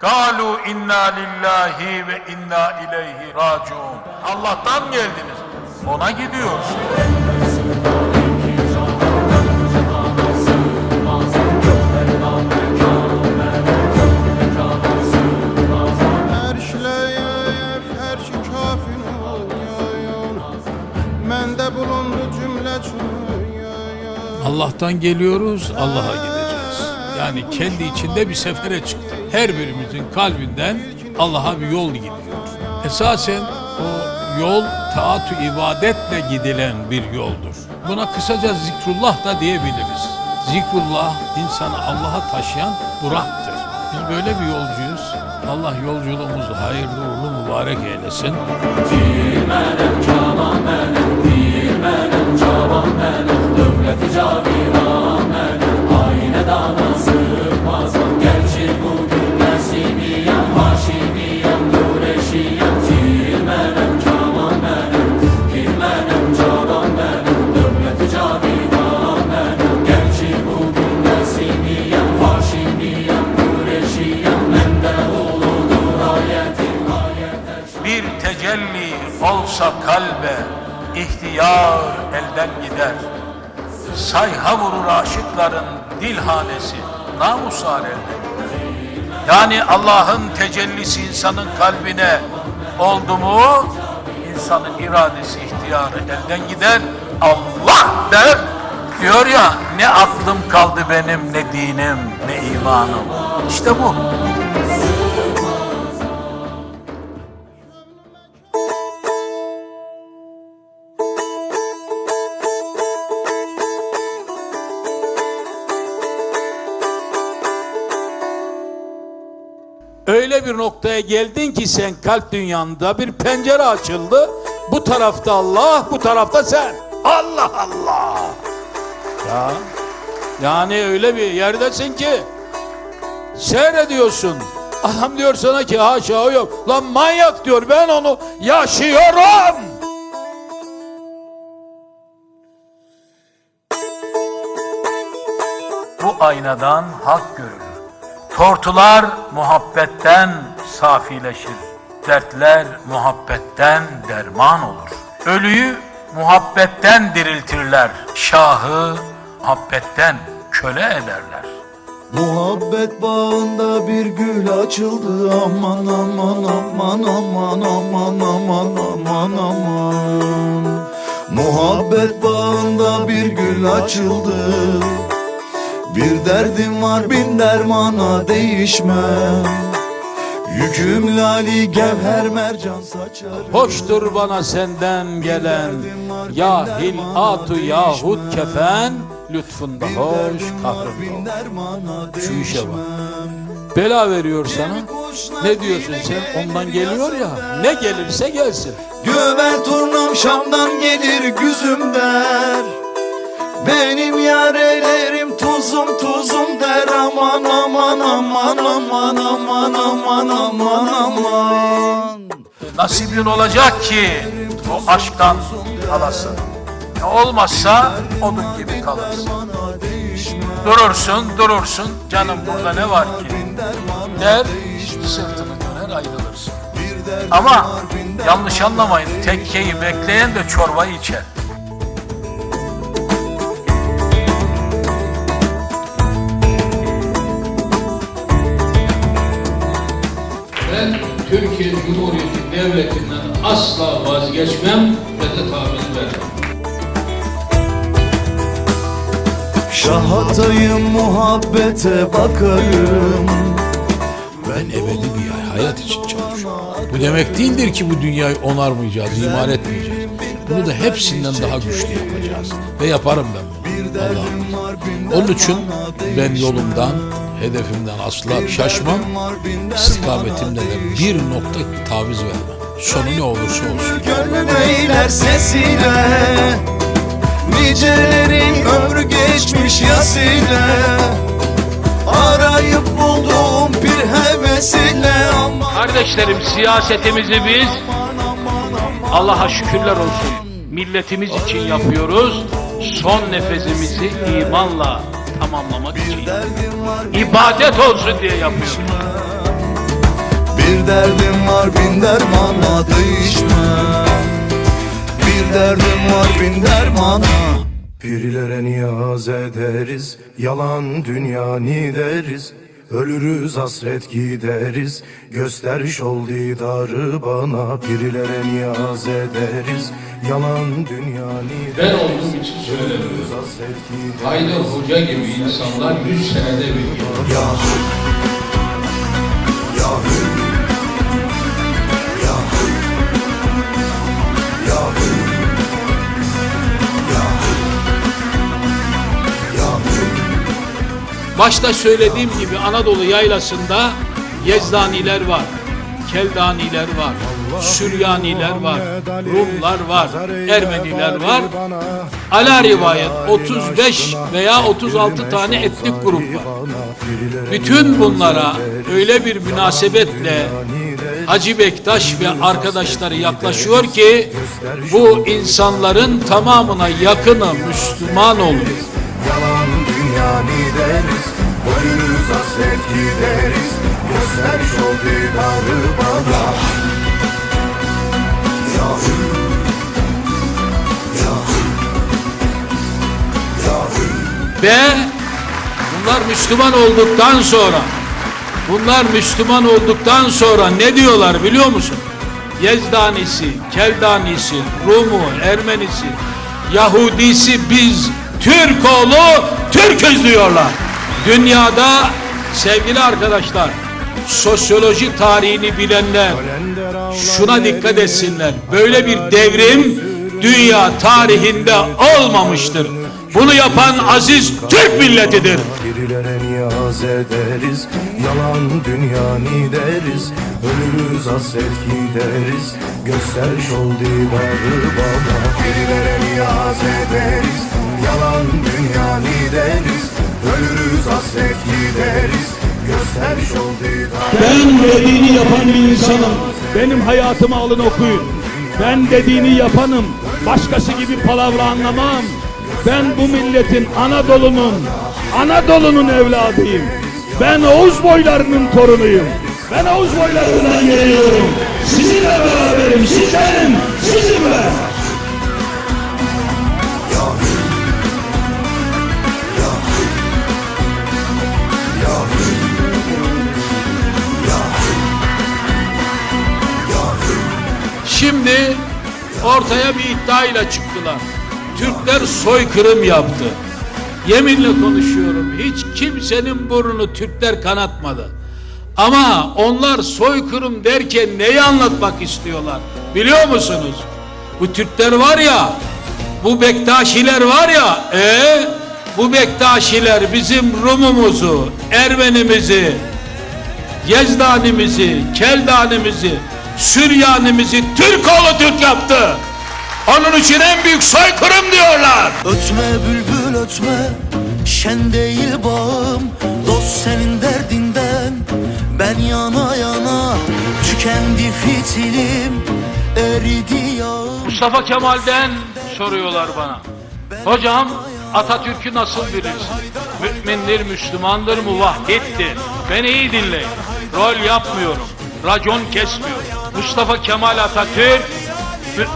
Galu inna lillahi ve inna ileyhi raciun. Allah'tan geldiniz. Ona gidiyoruz. Şey Allah'tan geliyoruz, Allah'a gideceğiz. Yani kendi içinde bir sefere çıktı. Her birimizin kalbinden Allah'a bir yol gidiyor. Esasen o yol taatu ibadetle gidilen bir yoldur. Buna kısaca zikrullah da diyebiliriz. Zikrullah insanı Allah'a taşıyan buraktır. Biz böyle bir yolcuyuz. Allah yolculuğumuzu hayırlı uğurlu mübarek eylesin. Bir tecelli olsa kalbe ihtiyar elden gider. Sayha vurur aşık aşıkların dilhanesi namusar elden gider. Yani Allah'ın tecellisi insanın kalbine oldu mu insanın iradesi ihtiyarı elden gider. Allah der diyor ya ne aklım kaldı benim ne dinim ne imanım. İşte bu. Bir noktaya geldin ki sen kalp dünyanda bir pencere açıldı. Bu tarafta Allah, bu tarafta sen. Allah Allah. Ya yani öyle bir yerdesin ki seyrediyorsun. Adam diyor sana ki haşa o yok. Lan manyak diyor ben onu yaşıyorum. Bu aynadan hak görülür. Tortular muhabbetten safileşir. Dertler muhabbetten derman olur. Ölüyü muhabbetten diriltirler. Şahı muhabbetten köle ederler. Muhabbet bağında bir gül açıldı aman aman aman aman aman aman aman aman Muhabbet bağında bir gül açıldı Bir derdim var bin dermana değişmem Yüküm lali gevher mercan saçar Hoştur bana senden gelen Yahil atu yahut kefen Lütfunda hoş kahrında. Şu işe bak. Bela veriyor sana. Ne diyorsun sen? Ondan geliyor ya. Ne gelirse gelsin. Göbel turnam Şam'dan gelir güzüm der Benim yarelerim tuzum tuzum der Aman aman aman aman aman aman aman aman Nasibin olacak ki bu aşktan alasın. E olmazsa odun gibi kalırsın. Durursun, durursun. Canım burada ne var ki? Der, sırtını döner ayrılırsın. Ama yanlış anlamayın, tekkeyi bekleyen de çorbayı içer. Türkiye Cumhuriyeti Devleti'nden asla vazgeçmem ve de taviz vermem. Şahatayım muhabbete bakarım Ben ebedi bir hayat için çalışıyorum. Bu demek değildir ki bu dünyayı onarmayacağız, imar etmeyeceğiz. Bunu da hepsinden daha güçlü yapacağız. Ve yaparım ben bunu. Allah'ım. Onun için ben yolumdan, hedefimden asla şaşmam. İstikametimde de bir nokta taviz vermem. Sonu ne olursa olsun. Gönlüm eyler sesiyle Nicelerin ömrü geçmiş yasıyla Arayıp buldum bir hevesiyle ama Kardeşlerim siyasetimizi biz Allah'a şükürler olsun milletimiz için yapıyoruz. Son nefesimizi imanla tamamlamak için. derdim var İbadet olsun diye yapıyoruz. Bir derdim var bin dermana değişmem Bir derdim var bin dermana Pirilere niyaz ederiz, yalan dünya ni deriz. Ölürüz hasret gideriz, gösteriş ol didarı bana. Pirilere niyaz ederiz, yalan dünya Ben olduğum için söylemiyorum. Haydar Hoca gibi insanlar 100 senede bir Ya Başta söylediğim gibi Anadolu yaylasında Yezdaniler var, Keldaniler var, Süryaniler var, Rumlar var, Ermeniler var. Ala rivayet 35 veya 36 tane etnik grup var. Bütün bunlara öyle bir münasebetle Hacı Bektaş ve arkadaşları yaklaşıyor ki bu insanların tamamına yakını Müslüman oluyor. Yalan dünya ni deriz Ölürüz hasret gideriz Gösteriş ol didarı bana Ya Hü, Ya Hü, Ya Hü. Ve bunlar Müslüman olduktan sonra bunlar Müslüman olduktan sonra ne diyorlar biliyor musun? Yezdanisi, Keldanisi, Rumu, Ermenisi, Yahudisi biz Türk oğlu Türküz diyorlar. Dünyada sevgili arkadaşlar sosyoloji tarihini bilenler şuna dikkat etsinler. Böyle bir devrim dünya tarihinde olmamıştır. Bunu yapan aziz Türk milletidir. Birilere niyaz ederiz Yalan dünya deriz Ölürüz hasret gideriz Gösteriş ol didarı bana Birilere Hasret gideriz Gösteriş ol didarı Ben dediğini yapan bir insanım. Benim hayatımı alın okuyun. Ben dediğini yapanım. Başkası gibi palavra anlamam. Ben bu milletin Anadolu'nun, Anadolu'nun evladıyım. Ben Oğuz boylarının torunuyum. Ben Oğuz boylarından geliyorum. Sizinle beraberim, sizlerim, sizinle. Şimdi ortaya bir iddiayla çıktılar. Türkler soykırım yaptı. Yeminle konuşuyorum. Hiç kimsenin burnunu Türkler kanatmadı. Ama onlar soykırım derken neyi anlatmak istiyorlar? Biliyor musunuz? Bu Türkler var ya, bu Bektaşiler var ya, e bu Bektaşiler bizim Rumumuzu, Ermenimizi, Yezdanimizi, Keldanimizi, Süryanimizi Türkoğlu Türk yaptı. Onun için en büyük soykırım diyorlar. Ötme bülbül ötme Şen değil bağım Dost senin derdinden Ben yana yana Tükendi fitilim Eridi yağım Mustafa Kemal'den soruyorlar bana. Hocam Atatürk'ü nasıl bilirsin? Mümindir, Müslümandır, muvahhiddir. Beni iyi dinleyin. Rol yapmıyorum. Racon kesmiyorum. Mustafa Kemal Atatürk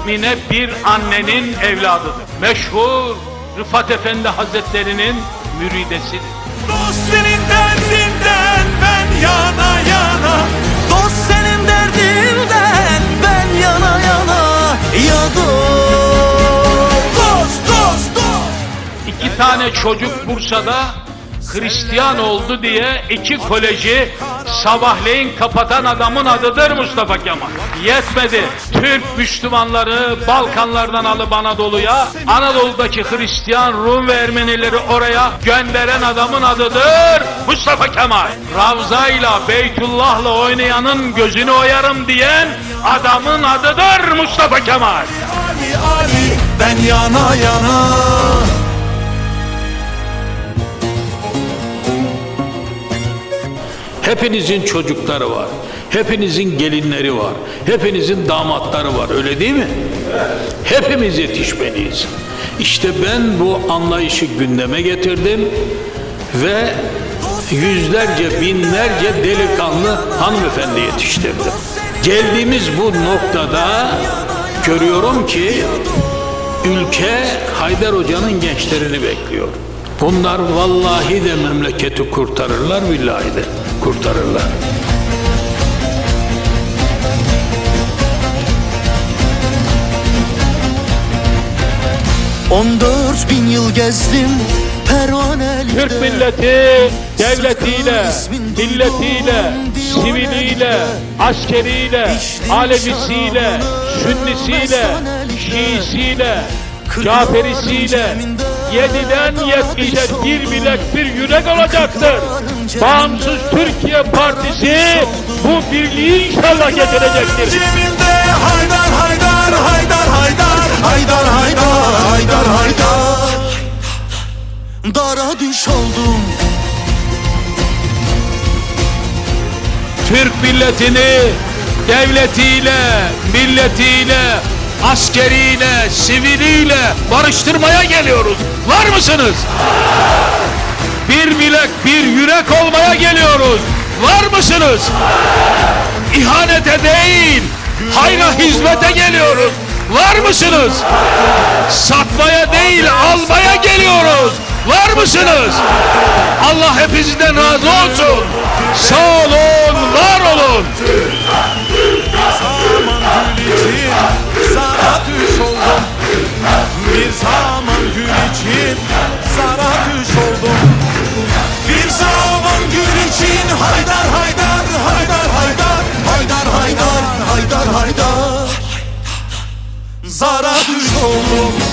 mümine bir annenin evladıdır. Meşhur Rıfat Efendi Hazretleri'nin müridesidir. Dost senin derdinden Ben yana yana Dost senin derdinden Ben yana yana Ya dost Dost dost dost İki tane çocuk Bursa'da Hristiyan oldu diye iki koleji sabahleyin kapatan adamın adıdır Mustafa Kemal. Yetmedi. Türk Müslümanları Balkanlardan alıp Anadolu'ya, Anadolu'daki Hristiyan, Rum ve Ermenileri oraya gönderen adamın adıdır Mustafa Kemal. Ravza'yla, Beytullah'la oynayanın gözünü oyarım diyen adamın adıdır Mustafa Kemal. Ali Ali Ben yana yana Hepinizin çocukları var. Hepinizin gelinleri var. Hepinizin damatları var. Öyle değil mi? Hepimiz yetişmeliyiz. İşte ben bu anlayışı gündeme getirdim ve yüzlerce, binlerce delikanlı hanımefendi yetiştirdim. Geldiğimiz bu noktada görüyorum ki ülke Haydar Hoca'nın gençlerini bekliyor. Bunlar vallahi de memleketi kurtarırlar, billahi de kurtarırlar. 14 bin yıl gezdim pervanelerde Türk milleti devletiyle, milletiyle, siviliyle, askeriyle, Alevisiyle, Sünnisiyle, Şiisiyle, Caferisiyle yediden yetmişe bir bilek bir yürek olacaktır. Bağımsız Türkiye Partisi bu birliği inşallah getirecektir. Cebimde haydar haydar haydar haydar Haydar haydar haydar haydar Dara düş oldum Türk milletini devletiyle, milletiyle, askeriyle, siviliyle barıştırmaya geliyoruz. Var mısınız? Bir bilek, bir yürek olmaya geliyoruz. Var mısınız? İhanete değil, hayra hizmete geliyoruz. Var mısınız? Satmaya değil, almaya geliyoruz. Var mısınız? Allah hepinizden razı olsun. Sağ olun, var olun. Sana düş oldum. Bir zaman gün için Sana düş oldum. Bir zaman gün için Haydar haydar haydar haydar Haydar haydar haydar haydar. Zara düş oldum.